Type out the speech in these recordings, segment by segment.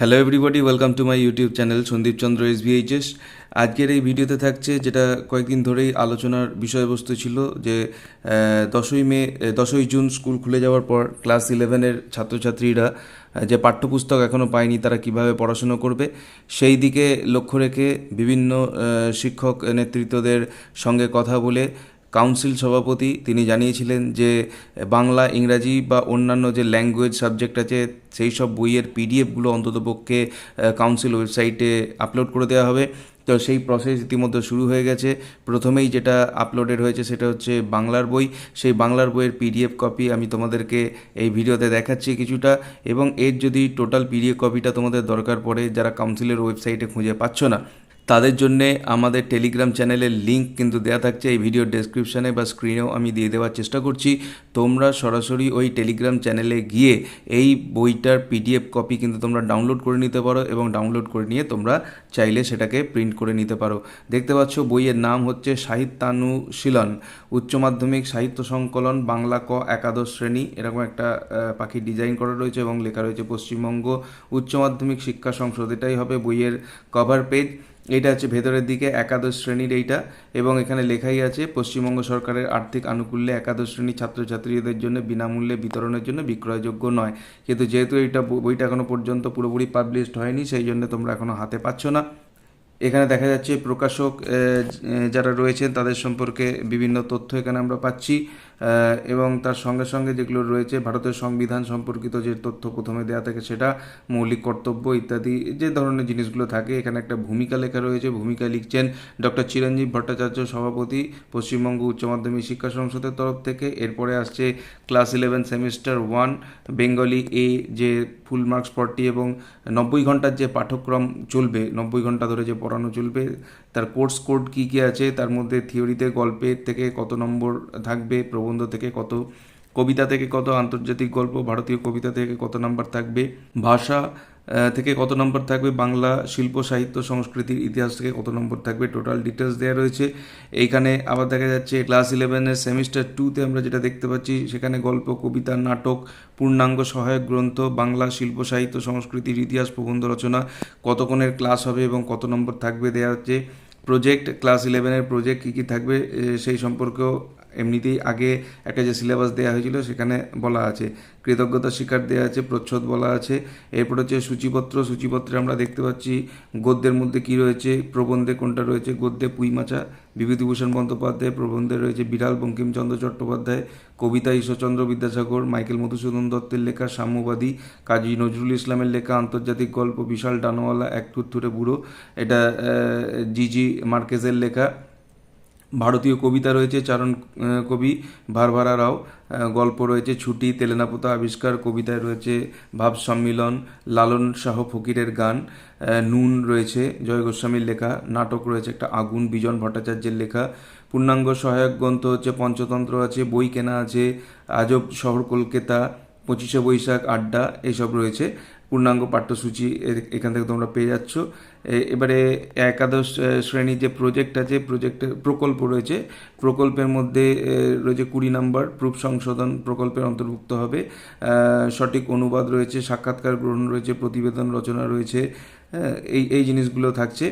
Hello everybody welcome to my YouTube channel Sandip Chandra S BHS আজকের এই ভিডিওতে থাকছে যেটা কয়েকদিন ধরেই আলোচনার বিষয়বস্তু ছিল যে দশই মে দশই জুন স্কুল খুলে যাওয়ার পর ক্লাস ইলেভেনের ছাত্রছাত্রীরা যে পাঠ্যপুস্তক এখনও পায়নি তারা কীভাবে পড়াশুনো করবে, সেই দিকে লক্ষ্য রেখে বিভিন্ন শিক্ষক নেতৃত্বদের সঙ্গে কথা বলে কাউন্সিল সভাপতি, তিনি জানিয়েছিলেন যে বাংলা, ইংরাজি বা অন্যান্য যে ল্যাঙ্গুয়েজ সাবজেক্ট আছে, সেই সব বইয়ের পিডিএফগুলো অন্ততপক্ষে কাউন্সিল ওয়েবসাইটে আপলোড করে দেওয়া হবে। তো সেই প্রসেস ইতিমধ্যে শুরু হয়ে গেছে। প্রথমেই যেটা আপলোডেড হয়েছে সেটা হচ্ছে বাংলার বই। সেই বাংলার বইয়ের পিডিএফ কপি আমি তোমাদেরকে এই ভিডিওতে দেখাচ্ছি কিছুটা। এবং এর যদি টোটাল পিডিএফ কপিটা তোমাদের দরকার পড়ে, যারা কাউন্সিলের ওয়েবসাইটে খুঁজে পাচ্ছ না তাদের জন্যে আমাদের টেলিগ্রাম চ্যানেলের লিঙ্ক কিন্তু দেওয়া থাকছে। এই ভিডিওর ডেসক্রিপশানে বা স্ক্রিনেও আমি দিয়ে দেওয়ার চেষ্টা করছি। তোমরা সরাসরি ওই টেলিগ্রাম চ্যানেলে গিয়ে এই বইটার পিডিএফ কপি কিন্তু তোমরা ডাউনলোড করে নিতে পারো এবং ডাউনলোড করে নিয়ে তোমরা চাইলে সেটাকে প্রিন্ট করে নিতে পারো। দেখতে পাচ্ছ বইয়ের নাম হচ্ছে সাহিত্যানুশীলন, উচ্চ মাধ্যমিক সাহিত্য সংকলন, বাংলা ক একাদশ শ্রেণি। এরকম একটা পাখির ডিজাইন করা রয়েছে এবং লেখা রয়েছে পশ্চিমবঙ্গ উচ্চ মাধ্যমিক শিক্ষা সংসদ। এটাই হবে বইয়ের কভার পেজ এটা হচ্ছে ভেতরের দিকে একাদশ শ্রেণির এইটা, এবং এখানে লেখাই আছে, পশ্চিমবঙ্গ সরকারের আর্থিক আনুকূল্যে একাদশ শ্রেণির ছাত্রছাত্রীদের জন্য বিনামূল্যে বিতরণের জন্য বিক্রয়যোগ্য নয়। কিন্তু যেহেতু এইটা বই- বইটা এখনও পর্যন্ত পুরোপুরি পাবলিশড হয়নি, সেই জন্য তোমরা এখনও হাতে পাচ্ছ না। এখানে দেখা যাচ্ছে প্রকাশক যারা রয়েছেন তাদের সম্পর্কে বিভিন্ন তথ্য এখানে আমরা পাচ্ছি। এবং তার সঙ্গে সঙ্গে যেগুলো রয়েছে, ভারতের সংবিধান সম্পর্কিত যে তথ্য প্রথমে দেওয়া থাকে সেটা, মৌলিক কর্তব্য ইত্যাদি, যে ধরনের জিনিসগুলো থাকে। এখানে একটা ভূমিকা লেখা রয়েছে। ভূমিকা লিখছেন ডক্টর চিরঞ্জীব ভট্টাচার্য, সভাপতি, পশ্চিমবঙ্গ উচ্চ মাধ্যমিক শিক্ষা সংসদের তরফ থেকে। এরপরে আসছে class eleven semester one, Bengali এ যে ফুল মার্কস ফর্টি এবং নব্বই ঘণ্টার যে পাঠ্যক্রম চলবে, নব্বই ঘণ্টা ধরে যে পড়ানো চলবে, তার কোর্স কোড কী কী আছে, তার মধ্যে থিওরিতে গল্পের থেকে কত নম্বর থাকবে, প্রবন্ধ থেকে কত কবিতা থেকে কত আন্তর্জাতিক গল্প, ভারতীয় কবিতা থেকে কত নম্বর থাকবে, ভাষা থেকে কত নম্বর থাকবে, বাংলা শিল্প, সাহিত্য, সংস্কৃতির ইতিহাস থেকে কত নম্বর থাকবে টোটাল ডিটেলস দেওয়া রয়েছে। এইখানে আবার দেখা যাচ্ছে ক্লাস ইলেভেনের সেমিস্টার টুতে আমরা যেটা দেখতে পাচ্ছি, সেখানে গল্প, কবিতা, নাটক, পূর্ণাঙ্গ সহায়ক গ্রন্থ, বাংলা শিল্প, সাহিত্য, সংস্কৃতির ইতিহাস, প্রবন্ধ রচনা কতক্ষণের ক্লাস হবে এবং কত নম্বর থাকবে দেওয়া হচ্ছে। প্রজেক্ট ক্লাস ইলেভেনের প্রজেক্ট কী কী থাকবে সেই সম্পর্কেও এমনিতেই আগে একটা যে সিলেবাস দেওয়া হয়েছিল সেখানে বলা আছে। কৃতজ্ঞতা স্বীকার দেওয়া আছে, প্রচ্ছদ বলা আছে। এরপর হচ্ছে সূচিপত্র, সূচিপত্রে আমরা দেখতে পাচ্ছি গদ্যের মধ্যে কি রয়েছে, প্রবন্ধে কোনটা রয়েছে, গদ্যে পুইমাচা, বিভূতিভূষণ বন্দ্যোপাধ্যায়, প্রবন্ধে রয়েছে বিড়াল বঙ্কিমচন্দ্র চট্টোপাধ্যায়, কবিতা ঈশ্বরচন্দ্র বিদ্যাসাগর, মাইকেল মধুসূদন দত্তের লেখা সাম্যবাদী, কাজী নজরুল ইসলামের লেখা আন্তর্জাতিক গল্প বিশাল ডানোয়ালা এক থুরথুরে বুড়ো, এটা জিজি মার্কেজের লেখা। ভারতীয় কবিতা রয়েছে, চারণ কবি ভারভারা রাও গল্প রয়েছে, ছুটি, তেলেনাপোতা আবিষ্কার, কবিতায় রয়েছে ভাব সম্মিলন, লালন শাহ ফকিরের গান নুন রয়েছে, জয় গোস্বামীর লেখা, নাটক রয়েছে একটা আগুন, বিজন ভট্টাচার্যের লেখা, পূর্ণাঙ্গ সহায়ক গ্রন্থ হচ্ছে পঞ্চতন্ত্র আছে, বই কেনা আছে, আজব শহর কলকাতা, পঁচিশে বৈশাখ আড্ডা, এসব রয়েছে। পূর্ণাঙ্গ পাঠ্যসূচি এখান থেকে তোমরা পেয়ে যাচ্ছ। এবারে একাদশ শ্রেণির যে প্রজেক্ট আছে প্রজেক্টের প্রকল্প রয়েছে, প্রকল্পের মধ্যে রয়েছে কুড়ি নাম্বার প্রুফ সংশোধন প্রকল্পের অন্তর্ভুক্ত হবে। সঠিক অনুবাদ রয়েছে, সাক্ষাৎকার গ্রহণ রয়েছে, প্রতিবেদন রচনা রয়েছে এই এই জিনিসগুলো থাকছে।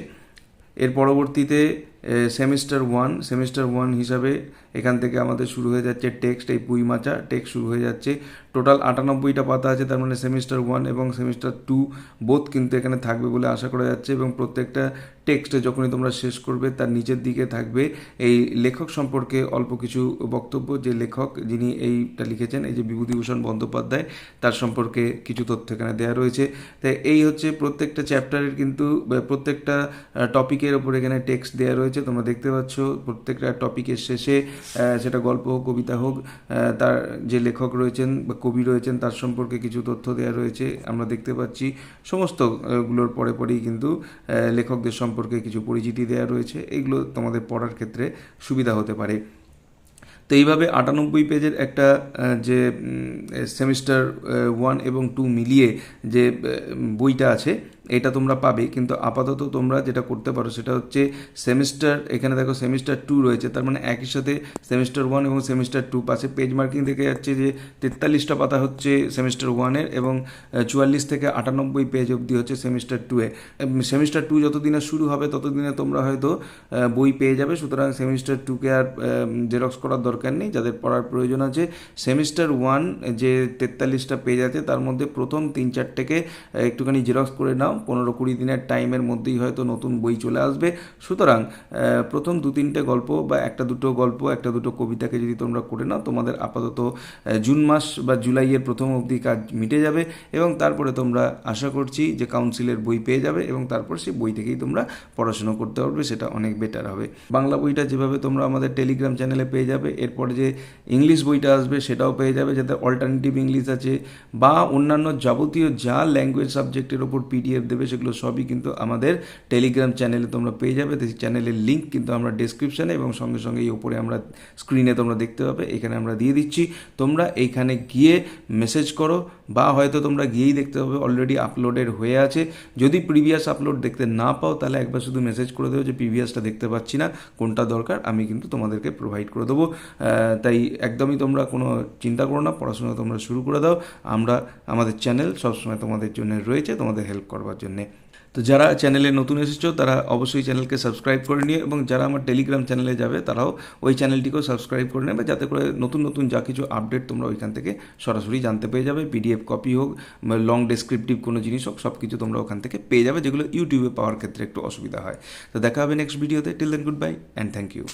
এর পরবর্তীতে সেমিস্টার ওয়ান সেমিস্টার ওয়ান হিসাবে এখান থেকে আমাদের শুরু হয়ে যাচ্ছে টেক্সট এই পুই মাচা টেক্সট শুরু হয়ে যাচ্ছে। টোটাল আটানব্বইটা পাতা আছে, তার মানে সেমিস্টার ওয়ান এবং সেমিস্টার টু বোধ কিন্তু এখানে থাকবে বলে আশা করা যাচ্ছে এবং প্রত্যেকটা টেক্সটে যখনই তোমরা শেষ করবে, তার নিচের দিকে থাকবে এই লেখক সম্পর্কে অল্প কিছু বক্তব্য। যে লেখক যিনি এইটা লিখেছেন, এই যে বিভূতিভূষণ বন্দ্যোপাধ্যায়, তার সম্পর্কে কিছু তথ্য এখানে দেওয়া রয়েছে। তাই এই হচ্ছে প্রত্যেকটা চ্যাপ্টারের কিন্তু প্রত্যেকটা টপিকের ওপর এখানে টেক্সট দেওয়া রয়েছে। তোমরা দেখতে পাচ্ছ প্রত্যেকটা টপিকের শেষে সেটা গল্প হোক, কবিতা হোক তার যে লেখক রয়েছেন বা কবি রয়েছেন, তার সম্পর্কে কিছু তথ্য দেওয়া রয়েছে, আমরা দেখতে পাচ্ছি। সমস্তগুলোর পরে পরেই কিন্তু লেখকদের সম্পর্কে কিছু পরিচিতি দেওয়া রয়েছে, এগুলো তোমাদের পড়ার ক্ষেত্রে সুবিধা হতে পারে। তো এইভাবে আটানব্বই পেজের একটা যে সেমিস্টার ওয়ান এবং টু মিলিয়ে যে বইটা আছে এটা তোমরা পাবে, কিন্তু আপাতত তোমরা যেটা করতে পারো সেটা হচ্ছে সেমিস্টার, এখানে দেখো সেমিস্টার টু রয়েছে, তার মানে একই সাথে সেমিস্টার ওয়ান এবং সেমিস্টার টু পাশে পেজ মার্কিং থেকে যাচ্ছে যে তেতাল্লিশটা পাতা হচ্ছে সেমিস্টার ওয়ানের এবং চুয়াল্লিশ থেকে আটানব্বই পেজ অবধি হচ্ছে সেমিস্টার টুয়ে সেমিস্টার টু যতদিনে শুরু হবে ততদিনে তোমরা হয়তো বই পেয়ে যাবে, সুতরাং সেমিস্টার টুকে আর জেরক্স করার দরকার নেই, যাদের পড়ার প্রয়োজন আছে। সেমিস্টার ওয়ান যে তেতাল্লিশটা পেজ আছে, তার মধ্যে প্রথম তিন চারটেকে একটুখানি জেরক্স করে নাও পনেরো কুড়ি দিনের টাইমের মধ্যেই হয়তো নতুন বই চলে আসবে। সুতরাং প্রথম দু তিনটে গল্প বা একটা দুটো গল্প, একটা দুটো কবিতাকে যদি তোমরা করে নাও, তোমাদের আপাতত জুন মাস বা জুলাইয়ের প্রথম অবধি কাজ মিটে যাবে এবং তারপরে তোমরা আশা করছি যে কাউন্সিলের বই পেয়ে যাবে এবং তারপর সেই বই থেকেই তোমরা পড়াশুনো করতে পারবে, সেটা অনেক বেটার হবে। বাংলা বইটা যেভাবে তোমরা আমাদের টেলিগ্রাম চ্যানেলে পেয়ে যাবে, এরপরে যে ইংলিশ বইটা আসবে সেটাও পেয়ে যাবে, যাতে অল্টারনেটিভ ইংলিশ আছে বা অন্যান্য যাবতীয় যা ল্যাঙ্গুয়েজ সাবজেক্টের ওপর পিডিএফ দেবে সেগুলো সবই কিন্তু আমাদের টেলিগ্রাম চ্যানেলে তোমরা পেয়ে যাবে। সেই চ্যানেলের লিঙ্ক কিন্তু আমরা ডিসক্রিপশানে এবং সঙ্গে সঙ্গে এই ওপরে আমরা স্ক্রিনে তোমরা দেখতে পাবে। এখানে আমরা দিয়ে দিচ্ছি। তোমরা এইখানে গিয়ে মেসেজ করো। বা হয়তো তোমরা গিয়েই দেখতে পাবে অলরেডি আপলোডেড হয়ে আছে। যদি প্রিভিয়াস আপলোড দেখতে না পাও, তাহলে একবার শুধু মেসেজ করে দেবো যে প্রিভিয়াসটা দেখতে পাচ্ছি না, কোনটা দরকার, আমি কিন্তু তোমাদেরকে প্রোভাইড করে দেবো। তাই একদমই তোমরা কোনো চিন্তা করো না, পড়াশোনা তোমরা শুরু করে দাও। আমরা, আমাদের চ্যানেল সবসময় তোমাদের জন্য রয়েছে, তোমাদের হেল্প করবার জন্যে। তো যারা চ্যানেলে নতুন এসেছ, তারা অবশ্যই চ্যানেলকে সাবস্ক্রাইব করে নিও এবং যারা আমার টেলিগ্রাম চ্যানেলে যাবে, তারাও ওই চ্যানেলটিকেও সাবস্ক্রাইব করে নেবে যাতে করে নতুন নতুন যা কিছু আপডেট তোমরা ওইখান থেকে সরাসরি জানতে পেয়ে যাবে। পিডিএফ কপি হোক লং ডেসক্রিপটিভ কোনো জিনিস হোক সব কিছু তোমরা ওখান থেকে পেয়ে যাবে, যেগুলো ইউটিউবে পাওয়ার ক্ষেত্রে একটু অসুবিধা হয়। তো দেখা হবে নেক্সট ভিডিওতে till then good bye and thank you